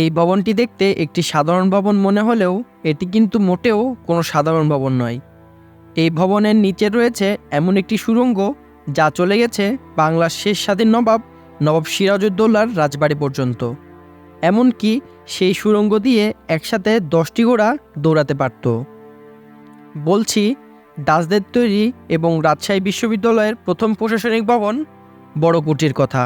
এই ভবনটি দেখতে একটি সাধারণ ভবন মনে হলেও এটি কিন্তু মোটেও কোনো সাধারণ ভবন নয়। এই ভবনের নিচে রয়েছে এমন একটি সুরঙ্গ যা চলে গেছে বাংলার শেষ স্বাধীন নবাব নবাব সিরাজউদ্দৌলার রাজবাড়ি পর্যন্ত। এমনকি সেই সুরঙ্গ দিয়ে একসাথে দশটি ঘোড়া দৌড়াতে পারত। বলছি ডাচদের তৈরি এবং রাজশাহী বিশ্ববিদ্যালয়ের প্রথম প্রশাসনিক ভবন বড় কুটির কথা।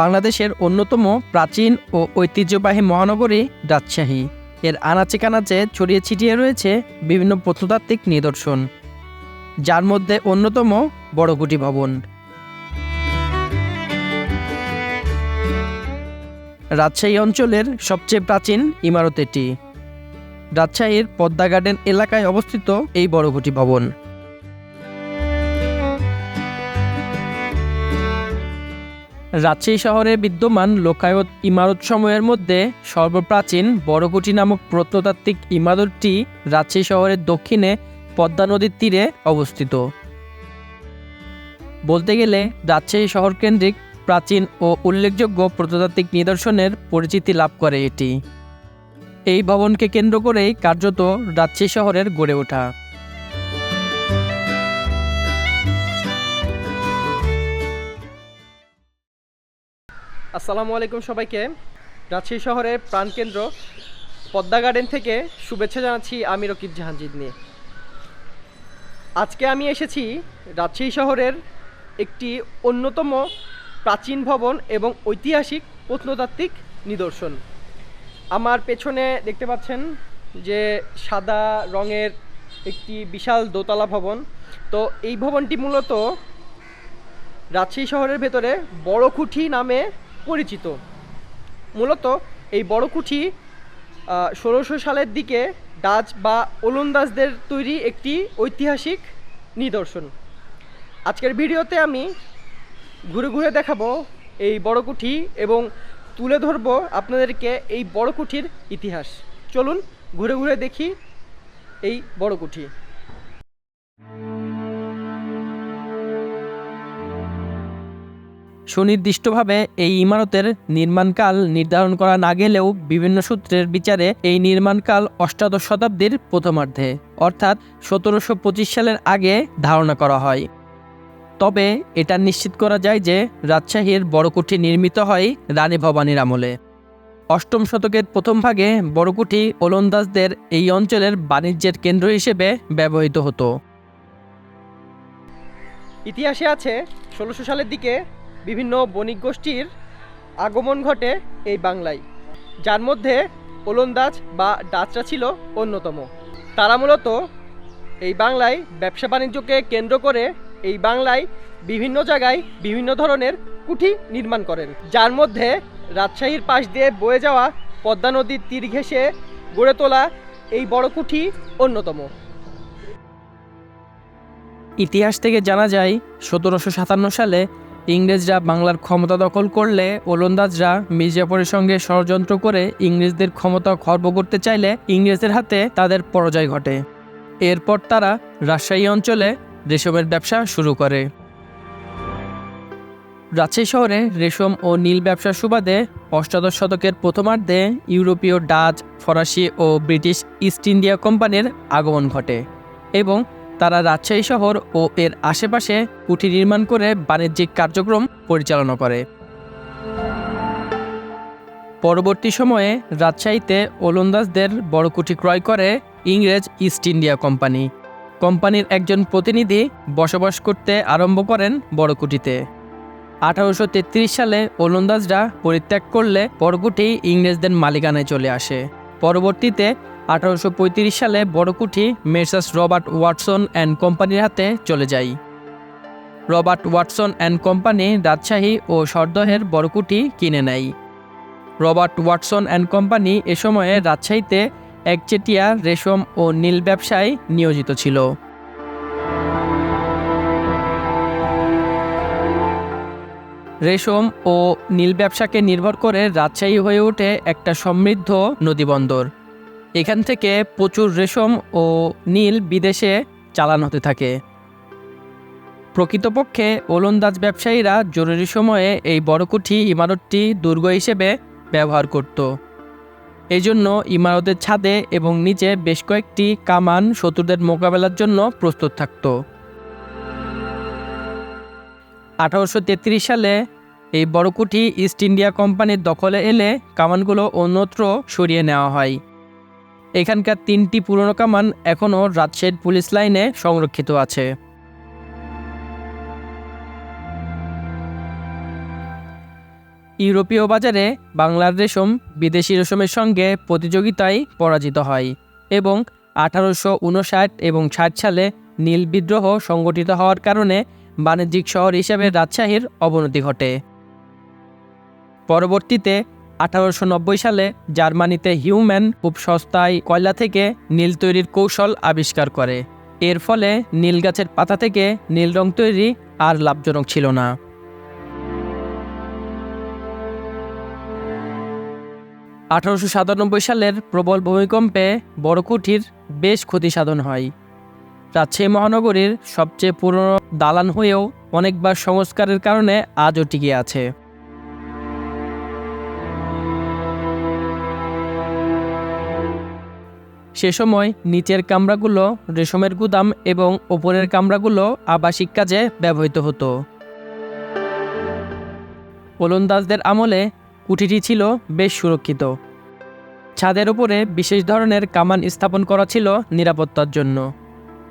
বাংলাদেশের অন্যতম প্রাচীন ও ঐতিহ্যবাহী মহানগরী রাজশাহী। এর আনাচে কানাচে ছড়িয়ে ছিটিয়ে রয়েছে বিভিন্ন প্রত্নতাত্ত্বিক নিদর্শন, যার মধ্যে অন্যতম বড়গুটি ভবন। রাজশাহী অঞ্চলের সবচেয়ে প্রাচীন ইমারত এটি। রাজশাহীর পদ্মা গার্ডেন এলাকায় অবস্থিত এই বড়গুটি ভবন। রাজশাহী শহরে বিদ্যমান লোকায়ত ইমারতসমূহের মধ্যে সর্বপ্রাচীন বড়কুটি নামক প্রত্নতাত্ত্বিক ইমারতটি রাজশাহী শহরের দক্ষিণে পদ্মা নদীর তীরে অবস্থিত। বলতে গেলে রাজশাহী শহর কেন্দ্রিক, প্রাচীন ও উল্লেখযোগ্য প্রত্নতাত্ত্বিক নিদর্শনের পরিচিতি লাভ করে এটি। এই ভবনকে কেন্দ্র করেই কার্যত রাজশাহী শহরের গড়ে ওঠা। আসসালামু আলাইকুম সবাইকে। রাজশাহী শহরের প্রাণকেন্দ্র, পদ্মা গার্ডেন থেকে শুভেচ্ছা জানাচ্ছি আমি রকিব জাহানজিদ নিয়ে। আজকে আমি এসেছি রাজশাহী শহরের একটি অন্যতম প্রাচীন ভবন এবং ঐতিহাসিক প্রত্নতাত্ত্বিক নিদর্শন। আমার পেছনে দেখতে পাচ্ছেন যে সাদা রঙের একটি বিশাল দোতলা ভবন। তো এই ভবনটি মূলত রাজশাহী শহরের ভেতরে বড় কুঠি নামে পরিচিত। মূলত এই বড় কুঠি ষোলোশো সালের দিকে ডাচ বা ওলন্দাজদের তৈরি একটি ঐতিহাসিক নিদর্শন। আজকের ভিডিওতে আমি ঘুরে ঘুরে দেখাবো এই বড় কুঠি এবং তুলে ধরবো আপনাদেরকে এই বড় কুঠির ইতিহাস। চলুন ঘুরে ঘুরে দেখি এই বড় কুঠি। সুনির্দিষ্টভাবে এই ইমারতের নির্মাণকাল নির্ধারণ করা না গেলেও বিভিন্ন সূত্রের বিচারে এই নির্মাণকাল অষ্টাদশ শতাব্দীর প্রথমার্ধে, অর্থাৎ সতেরোশো পঁচিশ সালের আগে ধারণা করা হয়। তবে এটা নিশ্চিত করা যায় যে রাজশাহীর বড়কুঠি নির্মিত হয় রানী ভবানীর আমলে। অষ্টম শতকের প্রথম ভাগে বড়কুঠি ওলন্দাজদের এই অঞ্চলের বাণিজ্যের কেন্দ্র হিসেবে ব্যবহৃত হতো। ইতিহাসে আছে ষোলোশো সালের দিকে বিভিন্ন বণিক গোষ্ঠীর আগমন ঘটে এই বাংলায়। যার মধ্যে ওলন্দাজ বা ডাচরা ছিল অন্যতম। তারা মূলত এই বাংলায় ব্যবসা বাণিজ্যকে কেন্দ্র করে এই বাংলায় বিভিন্ন জায়গায় বিভিন্ন ধরনের কুঠি নির্মাণ করেন। যার মধ্যে রাজশাহীর পাশ দিয়ে বয়ে যাওয়া পদ্মা নদীর তীর ঘেঁষে গড়ে তোলা এই বড় কুঠি অন্যতম। ইতিহাস থেকে জানা যায়, সতেরোশো সাতান্ন সালে ইংরেজরা বাংলার ক্ষমতা দখল করলে ওলন্দাজরা মির্জাপুরের সঙ্গে ষড়যন্ত্র করে ইংরেজদের ক্ষমতা খর্ব করতে চাইলে ইংরেজদের হাতে তাদের পরাজয় ঘটে। এরপর তারা রাজশাহী অঞ্চলে রেশমের ব্যবসা শুরু করে। রাজশাহী শহরে রেশম ও নীল ব্যবসার সুবাদে অষ্টাদশ শতকের প্রথমার্ধে ইউরোপীয় ডাচ, ফরাসি ও ব্রিটিশ ইস্ট ইন্ডিয়া কোম্পানির আগমন ঘটে এবং তারা রাজশাহী শহর ও এর আশেপাশে কুঠি নির্মাণ করে বাণিজ্যিক কার্যক্রম পরিচালনা করে। পরবর্তী সময়ে রাজশাহীতে ওলন্দাজদের বড় কুঠি ক্রয় করে ইংরেজ ইস্ট ইন্ডিয়া কোম্পানি। কোম্পানির একজন প্রতিনিধি বসবাস করতে আরম্ভ করেন বড়কুটিতে আঠারোশো তেত্রিশ সালে ওলন্দাজরা পরিত্যাগ করলে বড়কুটি ইংরেজদের মালিকানায় চলে আসে। পরবর্তীতে আঠারোশো পঁয়ত্রিশ সালে বড়কুঠি মেসার্স রবার্ট ওয়াটসন অ্যান্ড কোম্পানির হাতে চলে যায়। Robert Watson and company Rajshahi ও সরদহের বড়কুঠি কিনে নেয়। রবার্ট ওয়াটসন অ্যান্ড কোম্পানি এ সময়ে রাজশাহীতে একচেটিয়া রেশম ও নীল ব্যবসায় নিয়োজিত ছিল। রেশম ও নীল ব্যবসাকে নির্ভর করে রাজশাহী হয়ে ওঠে একটা সমৃদ্ধ নদীবন্দর। এখান থেকে প্রচুর রেশম ও নীল বিদেশে চালান হতে থাকে। প্রকৃতপক্ষে ওলন্দাজ ব্যবসায়ীরা জরুরি সময়ে এই বড়কুঠি ইমারতটি দুর্গ হিসেবে ব্যবহার করত। এই জন্য ইমারতের ছাদে এবং নিচে বেশ কয়েকটি কামান শত্রুদের মোকাবেলার জন্য প্রস্তুত থাকত। আঠারোশো তেত্রিশ সালে এই বড়কুঠি ইস্ট ইন্ডিয়া কোম্পানির দখলে এলে কামানগুলো অন্যত্র সরিয়ে নেওয়া হয়। এখানকার তিনটি পুরনো কামান এখনও রাজশাহীর পুলিশ লাইনে সংরক্ষিত আছে। ইউরোপীয় বাজারে বাংলার রেশম, বিদেশি রেশমের সঙ্গে প্রতিযোগিতায় পরাজিত হয় এবং আঠারোশো উনষাট এবং ষাট সালে নীল বিদ্রোহ সংগঠিত হওয়ার কারণে বাণিজ্যিক শহর হিসেবে রাজশাহীর অবনতি ঘটে। পরবর্তীতে আঠারোশো নব্বই সালে জার্মানিতে হিউম্যান খুব সস্তায় কয়লা থেকে নীল তৈরির কৌশল আবিষ্কার করে। এর ফলে নীল গাছের পাতা থেকে নীল রং তৈরি আর লাভজনক ছিল না। আঠারোশো সাতানব্বই সালের প্রবল ভূমিকম্পে বড়কুঠির বেশ ক্ষতি সাধন হয়। রাজশাহী মহানগরীর সবচেয়ে পুরনো দালান হয়েও অনেকবার সংস্কারের কারণে আজও টিকে আছে। সে সময় নিচের কামরাগুলো রেশমের গুদাম এবং ওপরের কামরাগুলো আবাসিক কাজে ব্যবহৃত হতো। ওলন্দাজদের আমলে কুঠিটি ছিল বেশ সুরক্ষিত। ছাদের উপরে বিশেষ ধরনের কামান স্থাপন করা ছিল নিরাপত্তার জন্য।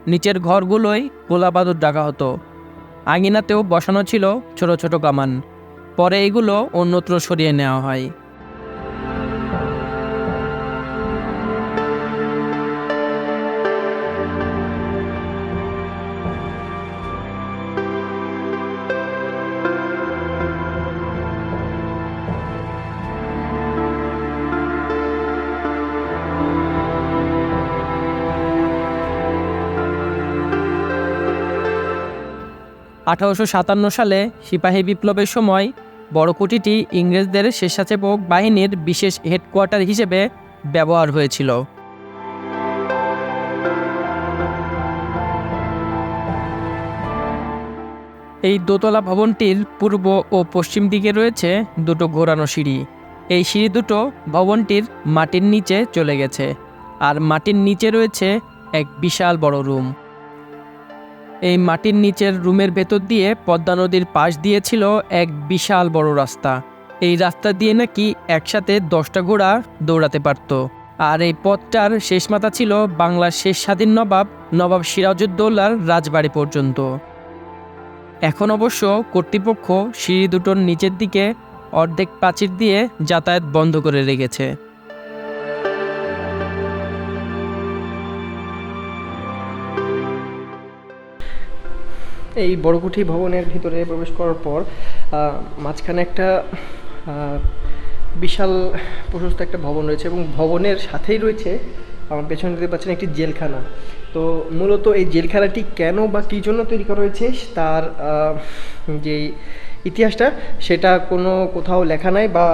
নিচের ঘরগুলোই গোলাবাদুর ডাকা হতো। আঙিনাতেও বসানো ছিল ছোট ছোট কামান। পরে এগুলো অন্যত্র সরিয়ে নেওয়া হয়। আঠারোশো সাতান্ন সালে সিপাহী বিপ্লবের সময় বড়কুটিটি ইংরেজদের স্বেচ্ছাসেবক বাহিনীর বিশেষ হেডকোয়ার্টার হিসেবে ব্যবহার হয়েছিল। এই দোতলা ভবনটির পূর্ব ও পশ্চিম দিকে রয়েছে দুটো ঘোরানো সিঁড়ি। এই সিঁড়ি দুটো ভবনটির মাটির নিচে চলে গেছে। আর মাটির নিচে রয়েছে এক বিশাল বড় রুম। এই মাটির নিচের রুমের ভেতর দিয়ে পদ্মা নদীর পাশ দিয়ে ছিল এক বিশাল বড় রাস্তা। এই রাস্তা দিয়ে নাকি একসাথে দশটা ঘোড়া দৌড়াতে পারত। আর এই পথটার শেষ মাথা ছিল বাংলার শেষ স্বাধীন নবাব নবাব সিরাজউদ্দৌলার রাজবাড়ি পর্যন্ত। এখন অবশ্য কর্তৃপক্ষ সিঁড়ি দুটোর নিচের দিকে অর্ধেক প্রাচীর দিয়ে যাতায়াত বন্ধ করে রেখেছে। এই বড়কুঠি ভবনের ভিতরে প্রবেশ করার পর মাঝখানে একটা বিশাল প্রশস্ত একটা ভবন রয়েছে এবং ভবনের সাথেই রয়েছে, আমার পেছনে দেখতে পাচ্ছেন একটি জেলখানা। তো মূলত এই জেলখানাটি কেন বা কী জন্য তৈরি করা হয়েছে, তার যে ইতিহাসটা, সেটা কোনো কোথাও লেখা নাই বা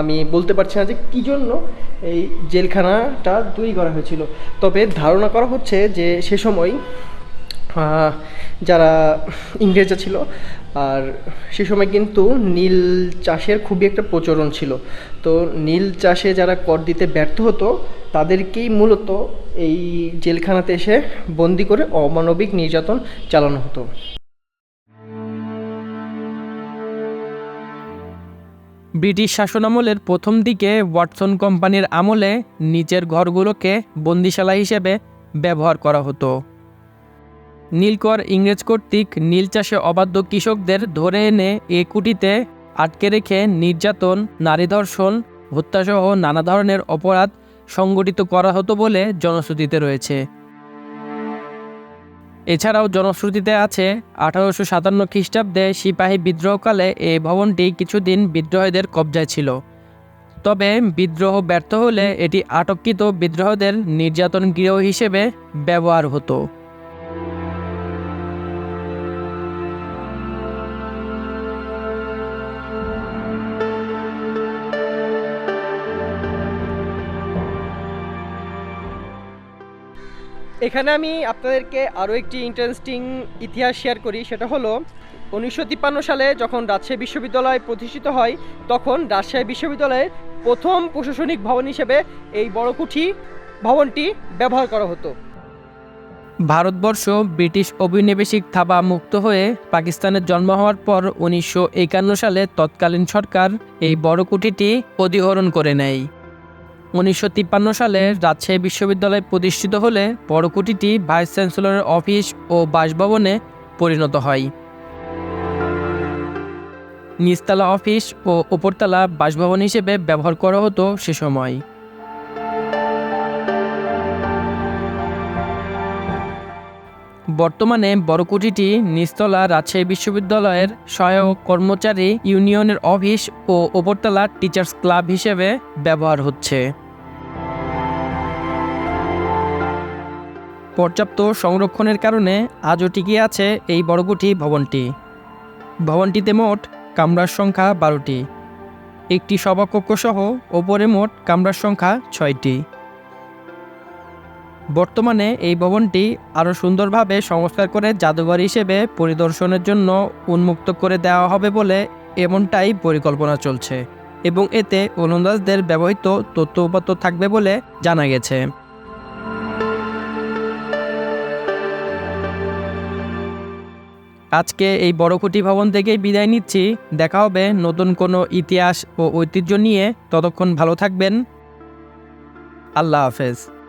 আমি বলতে পারছি না যে কী জন্য এই জেলখানাটা তৈরি করা হয়েছিল। তবে ধারণা করা হচ্ছে যে সে সময় যারা ইংরেজরা ছিল, আর সে সময় কিন্তু নীল চাষের খুবই একটা প্রচলন ছিল। তো নীল চাষে যারা কর দিতে ব্যর্থ হতো, তাদেরকেই মূলত এই জেলখানাতে এসে বন্দি করে অমানবিক নির্যাতন চালানো হতো। ব্রিটিশ শাসনামলের প্রথম দিকে ওয়াটসন কোম্পানির আমলে নিচের ঘরগুলোকে বন্দিশালা হিসেবে ব্যবহার করা হতো। নীলকর ইংরেজ কর্তৃক নীল চাষে অবাধ্য কৃষকদের ধরে এনে এ কুটিতে আটকে রেখে নির্যাতন, নারী ধর্ষণ, হত্যাসহ নানা ধরনের অপরাধ সংগঠিত করা হতো বলে জনশ্রুতিতে রয়েছে। এছাড়াও জনশ্রুতিতে আছে, আঠারোশো সাতান্ন খ্রিস্টাব্দে সিপাহী বিদ্রোহকালে এই ভবনটি কিছুদিন বিদ্রোহীদের কবজায় ছিল। তবে বিদ্রোহ ব্যর্থ হলে এটি আটককৃত বিদ্রোহদের নির্যাতন গৃহ হিসেবে ব্যবহার হতো। এখানে আমি আপনাদেরকে আরও একটি ইন্টারেস্টিং ইতিহাস শেয়ার করি। সেটা হলো, উনিশশো তিপ্পান্ন সালে যখন রাজশাহী বিশ্ববিদ্যালয় প্রতিষ্ঠিত হয়, তখন রাজশাহী বিশ্ববিদ্যালয়ের প্রথম প্রশাসনিক ভবন হিসেবে এই বড়কুঠি ভবনটি ব্যবহার করা হতো। ভারতবর্ষ ব্রিটিশ ঔপনিবেশিক থাবা মুক্ত হয়ে পাকিস্তানের জন্ম হওয়ার পর উনিশশো একান্ন সালে তৎকালীন সরকার এই বড় কুঠিটি অধিগ্রহণ করে নেয়। উনিশশো তিপ্পান্ন সালে রাজশাহী বিশ্ববিদ্যালয় প্রতিষ্ঠিত হলে বড়কুটিটি ভাইস চ্যান্সেলরের অফিস ও বাসভবনে পরিণত হয়। নিচতলা অফিস ও ওপরতলা বাসভবন হিসেবে ব্যবহার করা হতো সে সময়। বর্তমানে বড়কুঠিটি নিচতলা রাজশাহী বিশ্ববিদ্যালয়ের সহায়ক কর্মচারী ইউনিয়নের অফিস ও ওপরতলা টিচার্স ক্লাব হিসেবে ব্যবহার হচ্ছে। পর্যাপ্ত সংরক্ষণের কারণে আজও টিকে আছে এই বড়কুঠি ভবনটি। ভবনটিতে মোট কামরার সংখ্যা বারোটি। একটি সভাকক্ষ সহ ওপরে মোট কামরার সংখ্যা ছয়টি। বর্তমানে এই ভবনটি আরও সুন্দরভাবে সংস্কার করে জাদুঘর হিসেবে পরিদর্শনের জন্য উন্মুক্ত করে দেওয়া হবে বলে এমনটাই পরিকল্পনা চলছে এবং এতে ওলন্দাজদের ব্যবহৃত তথ্য উপাত্ত থাকবে বলে জানা গেছে। আজকে এই বড়কুটি ভবন থেকেই বিদায় নিচ্ছি। দেখা হবে নতুন কোনো ইতিহাস ও ঐতিহ্য নিয়ে। ততক্ষণ ভালো থাকবেন। আল্লাহ হাফেজ।